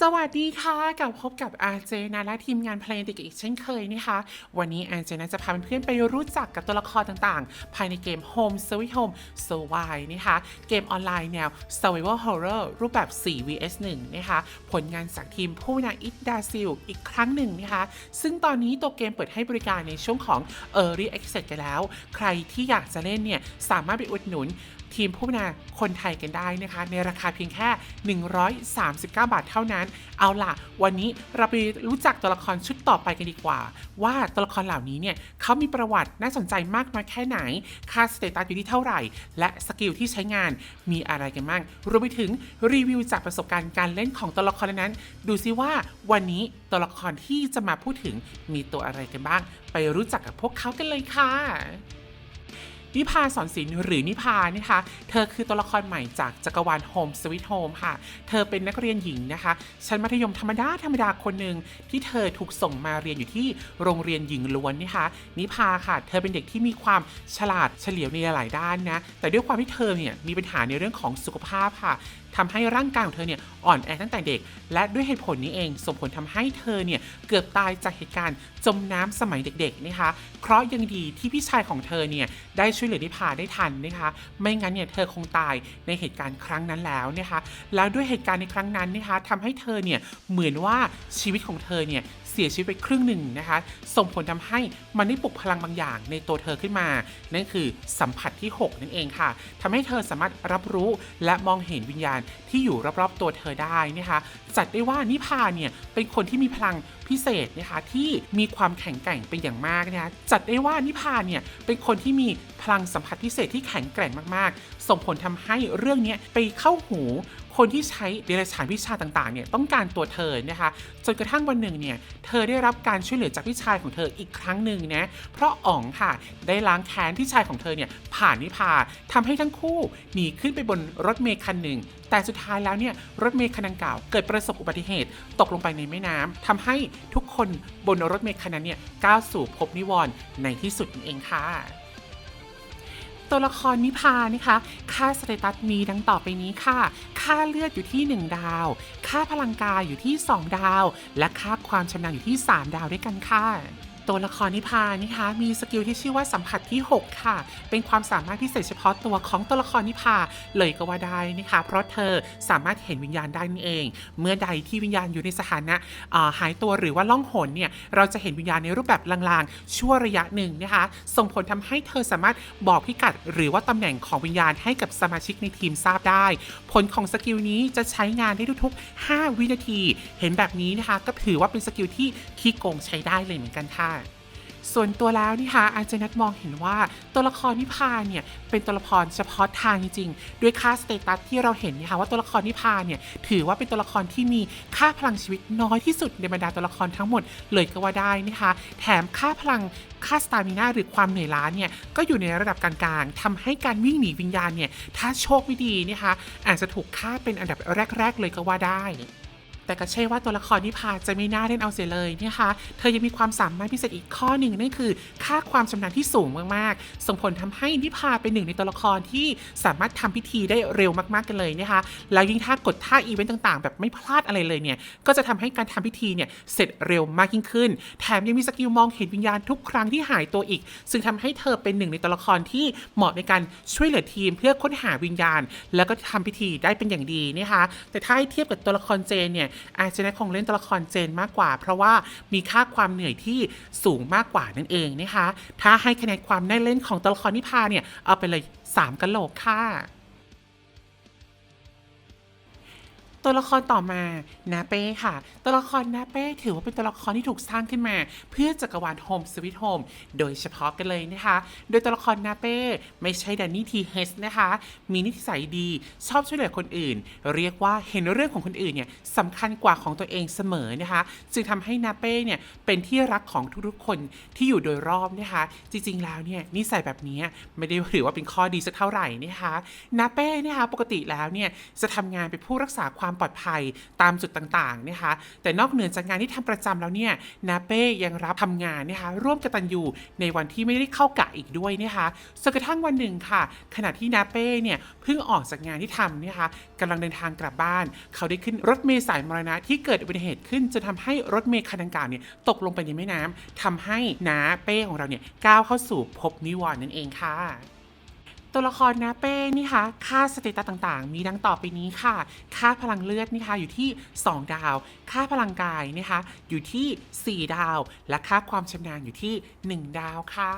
สวัสดีค่ะกลับพบกับอาเจนะและทีมงานเพลงติกอีกเช่นเคยนะคะ วันนี้อาเจนะจะพาเพื่อนๆไปรู้จักกับตัวละครต่างๆ ภายในเกม Home Sweet Home Survive นะคะ เกมออนไลน์แนว Survival Horror รูปแบบ 4 vs 1 นะคะ ผลงานจากทีมผู้นาอิดดาซิลอีกครั้งหนึ่งนะคะ ซึ่งตอนนี้ตัวเกมเปิดให้บริการในช่วงของ Early Access กันแล้ว ใครที่อยากจะเล่นเนี่ย สามารถไปอุดหนุน ทีมผู้พัฒนาคนไทยกันได้นะคะ ในราคาเพียงแค่ 139 บาทเท่านั้น เอาล่ะ วันนี้เราไปรู้จักตัวละครชุดต่อไปกันดีกว่า ว่าตัวละครเหล่านี้เนี่ยเขามีประวัติน่าสนใจมากน้อยแค่ไหน ค่าสเตตัสอยู่ที่เท่าไหร่ และสกิลที่ใช้งานมีอะไรกันบ้างรวมไปถึงรีวิวจากประสบการณ์การเล่นของตัวละครนั้น ดูซิว่าวันนี้ตัวละครที่จะมาพูดถึงมีตัวอะไรกันบ้าง ไปรู้จักกับพวกเขากันเลยค่ะ นิพาสอนศิลป์หรือนิพานะคะ เธอคือตัวละครใหม่จากจักรวาลโฮมสวิตโฮมค่ะ เธอเป็นนักเรียนหญิงนะคะ ชั้นมัธยมธรรมดาธรรมดาคนหนึ่งที่เธอถูกส่งมาเรียนอยู่ที่โรงเรียนหญิงล้วนนะคะ นิพาค่ะ เธอเป็นเด็กที่มีความฉลาดเฉลียวในหลายด้านนะ แต่ด้วยความที่เธอเนี่ยมีปัญหาในเรื่องของสุขภาพค่ะ ทำให้ร่างกายของเธอเนี่ยอ่อนแอตั้งแต่เด็ก และด้วยเหตุผลนี้เองส่งผลทำให้เธอเนี่ยเกือบตายจากเหตุการณ์จมน้ำสมัยเด็กๆนะคะ เพราะยังดีที่พี่ชายของเธอเนี่ยได้ช่วยเหลือนิพาได้ทันนะคะ ไม่งั้นเนี่ยเธอคงตายในเหตุการณ์ครั้งนั้นแล้วนะคะ แล้วด้วยเหตุการณ์ในครั้งนั้นนะคะทำให้เธอเนี่ยเหมือนว่าชีวิตของเธอเนี่ย เสียชีวิตไปครึ่งหนึ่งนะคะ ส่งผลทำให้มันได้ปลุกพลังบางอย่างในตัวเธอขึ้นมา นั่นคือสัมผัสที่ 6 นั่นเองค่ะทำให้เธอสามารถรับรู้และมองเห็นวิญญาณที่อยู่รอบๆตัวเธอได้นะคะ จัดได้ว่านิพาเนี่ยเป็นคนที่มีพลังพิเศษนะคะที่มีความแข็งแกร่งเป็นอย่างมากนะคะจัดได้ว่านิพาเนี่ยเป็นคนที่มีพลังสัมผัสพิเศษที่แข็งแกร่งมากๆ ส่งผลทำให้เรื่องนี้ไปเข้าหู คนที่ใช้เดรัจฉานวิชาต่างๆเนี่ยต้องการตัวเธอนะคะจนกระทั่งวันหนึ่งเนี่ยเธอได้รับการช่วยเหลือจากพี่ชายของเธออีกครั้งหนึ่งนะเพราะอ๋องค่ะ ได้ล้างแค้นพี่ชายของเธอเนี่ยผ่านนิพาทำให้ทั้งคู่หนีขึ้นไปบนรถเมล์คันหนึ่งแต่สุดท้ายแล้วเนี่ยรถเมล์คันดังกล่าวเกิดประสบอุบัติเหตุตกลงไปในแม่น้ำทำให้ทุกคนบนรถเมล์คันนั้นเนี่ยก้าวสู่ภพนิวรณ์ในที่สุดนั่นเองค่ะ ตัวละครนิพานะคะ ค่าสเตตัสมีดังต่อไปนี้ค่ะ ค่าเลือดอยู่ที่ 1 ดาว ค่าพลังกายอยู่ที่ 2 ดาว และค่าความชำนาญอยู่ที่ 3 ดาวด้วยกันค่ะ ตัวละครนิพานะคะมีสกิลที่ชื่อว่าสัมผัสที่ 6 ค่ะ เป็นความสามารถพิเศษเฉพาะตัวของตัวละครนิพาเลยก็ว่าได้นะคะ เพราะเธอสามารถเห็นวิญญาณได้นั่นเอง เมื่อใดที่วิญญาณอยู่ในสถานะาหายตัวหรือว่าล่องหนเนี่ยเราจะเห็นวิญญาณในรูปแบบลางๆ ชั่วระยะหนึ่งนะคะ ส่งผลทำให้เธอสามารถบอกพิกัด หรือว่าตำแหน่งของวิญญาณให้กับสมาชิกในทีมทราบได้ ผลของสกิลนี้จะใช้งานได้ทุกๆ 5 วินาที เห็นแบบนี้นะคะ ก็ถือว่าเป็นสกิลที่ขี้โกงใช้ได้เลยเหมือนกันค่ะ ส่วนตัวแล้วนะคะอาจารย์นัทมองเห็นว่าตัวละครนิพาเนี่ยเป็นตัวละครเฉพาะทางจริงๆด้วยค่าสเตตัสที่เราเห็นนะคะว่าตัวละครนิพาเนี่ยถือว่าเป็นตัวละครที่มีค่าพลังชีวิตน้อยที่สุดในบรรดาตัวละครทั้งหมดเลยก็ว่าได้นะคะแถมค่าพลังค่าสตามินาหรือความเหนื่อยล้าเนี่ยก็อยู่ในระดับกลางๆทำให้การวิ่งหนีวิญญาณเนี่ยถ้าโชคไม่ดีนะคะอาจจะถูกค่าเป็นอันดับแรก ๆ เลยก็ว่าได้ แต่ก็ใช่ว่าตัวละครนิพาจะไม่น่าเล่นเอาเสียเลยนะคะเธอยังมีความสามารถพิเศษอีกข้อหนึ่งนั่นคือ ค่าความชำนาญที่สูงมากๆ ส่งผลทำให้นิพาเป็นหนึ่งในตัวละครที่สามารถทำพิธีได้เร็วมากๆกันเลยนะคะแล้วยิ่งถ้ากดท่าอีเวนต์ต่างๆ แบบไม่พลาดอะไรเลยเนี่ยก็จะทำให้การทำพิธีเนี่ยเสร็จเร็วมากยิ่งขึ้น แถมยังมีสกิลมองเห็นวิญญาณทุกครั้งที่หายตัวอีก ซึ่งทำให้เธอเป็นหนึ่งในตัวละครที่เหมาะในการช่วยเหลือทีม เพื่อค้นหาวิญญาณ แล้วก็ทำพิธีได้เป็นอย่างดีนะคะแต่ถ้าให้เทียบกับตัวละครเจนเนี่ยอาจจะคงเล่นตัวละครเจนมากกว่า เพราะว่ามีค่าความเหนื่อยที่สูงมากกว่านั่นเองนะคะ ถ้าให้คะแนนความน่าเล่นของตัวละครนิพาเนี่ย เอาไปเลย 3กะโหลกค่ะ ตัวละครต่อมานาเป้ค่ะ ตัวละครนาเป้ถือว่าเป็นตัวละครที่ถูกสร้างขึ้นมา เพื่อจักรวาลโฮมสวิตโฮมโดยเฉพาะกันเลยนะคะ โดยตัวละครนาเป้ไม่ใช่แดนนี่ทีเฮสนะคะ มีนิสัยดีชอบช่วยเหลือคนอื่น เรียกว่าเห็นเรื่องของคนอื่นเนี่ยสำคัญกว่าของตัวเองเสมอนะคะ จึงทำให้นาเป้เนี่ยเป็นที่รักของทุกๆคนที่อยู่โดยรอบนะคะ จริงๆแล้วเนี่ยนิสัยแบบนี้ไม่ได้ถือว่าเป็นข้อดีสักเท่าไหร่นะคะนาเป้นะคะปกติแล้วเนี่ยจะทำงานเป็นผู้รักษาความความปลอดภัยตามจุดต่างๆนะคะแต่นอกเหนือจากงานที่ทำประจำแล้วเนี่ยนาเป้ยังรับทำงานนะคะร่วมกตันยูในวันที่ไม่ได้เข้ากะอีกด้วยนะคะจนกระทั่งวันหนึ่งค่ะ ขณะที่นาเป้เนี่ยเพิ่งออกจากงานที่ทำนะคะกำลังเดินทางกลับบ้าน เขาได้ขึ้นรถเมล์สายมรณะที่เกิดอุบัติเหตุขึ้นจนทำให้รถเมล์คันดังกล่าวเนี่ยตกลงไปในแม่น้ำทำให้นาเป้ของเราเนี่ยก้าวเข้าสู่ภพนิวรณ์นั่นเองค่ะ ตัวละครนาเป้นี่คะค่าสเตตัสต่างๆ มีดังต่อไปนี้ค่ะ ค่าพลังเลือดนี่คะอยู่ที่ 2 ดาว ค่าพลังกายนะคะอยู่ที่ 4 ดาว และค่าความชำนาญอยู่ที่ 1 ดาวค่ะ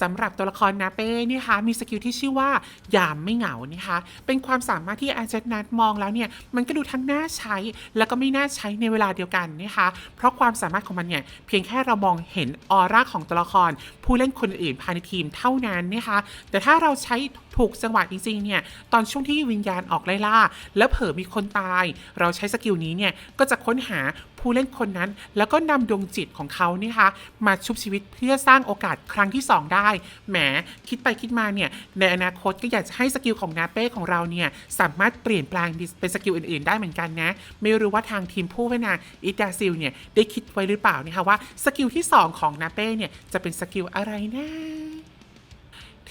สำหรับตัวละครนาเป้นี่คะมีสกิลที่ชื่อว่ายามไม่เหงานี่คะเป็นความสามารถที่อาจารย์นัดมองแล้วเนี่ยมันก็ดูทั้งน่าใช้ แล้วก็ไม่น่าใช้ในเวลาเดียวกันนะคะเพราะความสามารถของมันเนี่ยเพียงแค่เรามองเห็นออร่าของตัวละคร ผู้เล่นคนอื่นภายในทีมเท่านั้นนะคะแต่ถ้าเราใช้ถูกจังหวะจริงๆเนี่ยตอนช่วงที่วิญญาณออกไล่ล่า แล้วเผลอมีคนตาย เราใช้สกิลนี้เนี่ยก็จะค้นหา ผู้เล่นคนนั้น แล้วก็นำดวงจิตของเขาเนี่ยคะมาชุบชีวิตเพื่อสร้างโอกาสครั้งที่ 2 ได้ แหมคิดไปคิดมาเนี่ยในอนาคตก็อยากจะให้สกิลของนาเป้ของเราเนี่ยสามารถเปลี่ยนแปลงเป็นสกิลอื่นๆ ได้เหมือนกันนะ ไม่รู้ว่าทางทีมผู้พัฒนาอิดาซิลเนี่ยได้คิดไว้หรือเปล่านะคะว่าสกิลที่สองของนาเป้เนี่ยจะเป็นสกิลอะไรนะ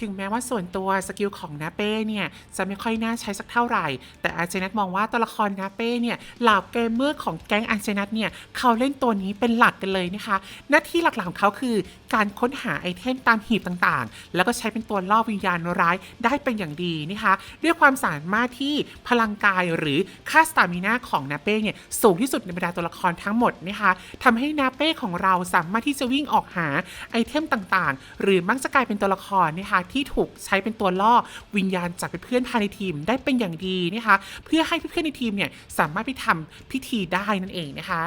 ถึงแม้ว่าส่วนตัวสกิลของนาเป้เนี่ยจะไม่ค่อยน่าใช้สักเท่าไหร่ แต่อาเจนัทมองว่าตัวละครนาเป้เนี่ยเหล่าเกมเมอร์ของแก๊งอาเจนัทเนี่ยเขาเล่นตัวนี้เป็นหลักกันเลยนะคะ หน้าที่หลักๆของเขาคือ การค้นหาไอเทมตามหีบต่างๆ แล้วก็ใช้เป็นตัวล่อวิญญาณร้ายได้เป็นอย่างดีนะคะด้วยความสามารถที่พลังกายหรือค่าสตามินาของนาเป้เนี่ยสูงที่สุดในบรรดาตัวละครทั้งหมดนะคะทำให้นาเป้ของเราสามารถที่จะวิ่งออกหาไอเทมต่างๆ หรือมักจะกลายเป็นตัวละครนะคะที่ถูกใช้เป็นตัวล่อวิญญาณจากเพื่อนภายในทีมได้เป็นอย่างดีนะคะ เพื่อให้เพื่อนๆในทีมเนี่ยสามารถไปทำพิธีได้นั่นเองนะคะ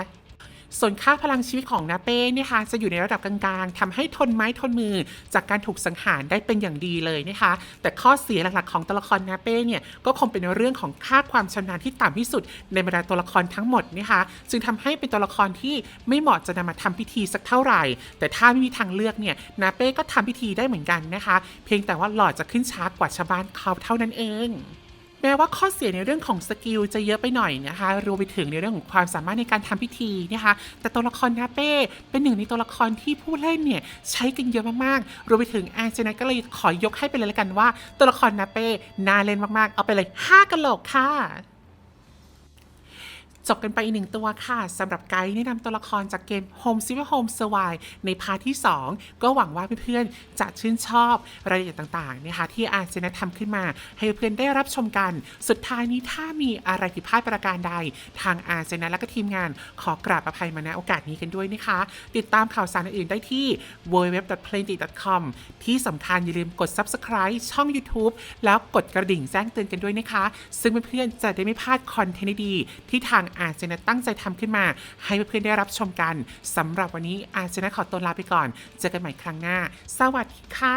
ส่วนค่าพลังชีวิตของนาเป้เนี่ยค่ะจะอยู่ในระดับกลางๆทำให้ทนไม้ทนมือจากการถูกสังหารได้เป็นอย่างดีเลยนะคะ แต่ข้อเสียหลักๆของตัวละครนาเป้เนี่ยก็คงเป็นเรื่องของค่าความชำนาญที่ต่ำที่สุดในบรรดาตัวละครทั้งหมดนะคะจึงทำให้เป็นตัวละครที่ไม่เหมาะจะนำมาทำพิธีสักเท่าไหร่ แต่ถ้าไม่มีทางเลือกเนี่ยนาเป้ก็ทำพิธีได้เหมือนกันนะคะ เพียงแต่ว่าหลอดจะขึ้นช้ากว่าชาวบ้านเขาเท่านั้นเอง แม้ว่าข้อเสียในเรื่องของสกิลจะเยอะไปหน่อยนะคะรวมไปถึงในเรื่องของความสามารถในการทำพิธีนะคะ แต่ตัวละครนาเป้เป็นหนึ่งในตัวละครที่ผู้เล่นเนี่ยใช้กันเยอะมากๆ รวมไปถึงแอนเจนัก็เลยขอยกให้ไปเลยละกันว่า ตัวละครนาเป้น่าเล่นมากๆ เอาไปเลย 5กะโหลกค่ะ จบกันไปอีกหนึ่งตัวค่ะสำหรับไกด์แนะนำตัวละครจากเกม Home s w e e t Home Survive ในพาร์ทที่ 2 ก็หวังว่าเพื่อนๆจะชื่นชอบรายละเอียดต่างๆนะคะที่อาร์เจนทำขึ้นมา ให้เพื่อนได้รับชมกัน สุดท้ายนี้ถ้ามีอะไรผิดพลาดประการใด ทางอาร์เจนและก็ทีมงานขอกราบอภัยมาณโอกาสนี้กันด้วยนะคะ ติดตามข่าวสารอื่นๆได้ที่ www.playdate.com ที่สำคัญอย่าลืมกด subscribe ช่อง YouTube แล้วกดกระดิ่งแจ้งเตือนกันด้วยนะคะ ซึ่งเพื่อนๆจะได้ไม่พลาดคอนเทนต์ดีที่ทางอาเจนตั้งใจทำขึ้นมา ให้เพื่อนๆได้รับชมกันสำหรับวันนี้อาเจนขอตัวลาไปก่อน เจอกันใหม่ครั้งหน้า สวัสดีค่ะ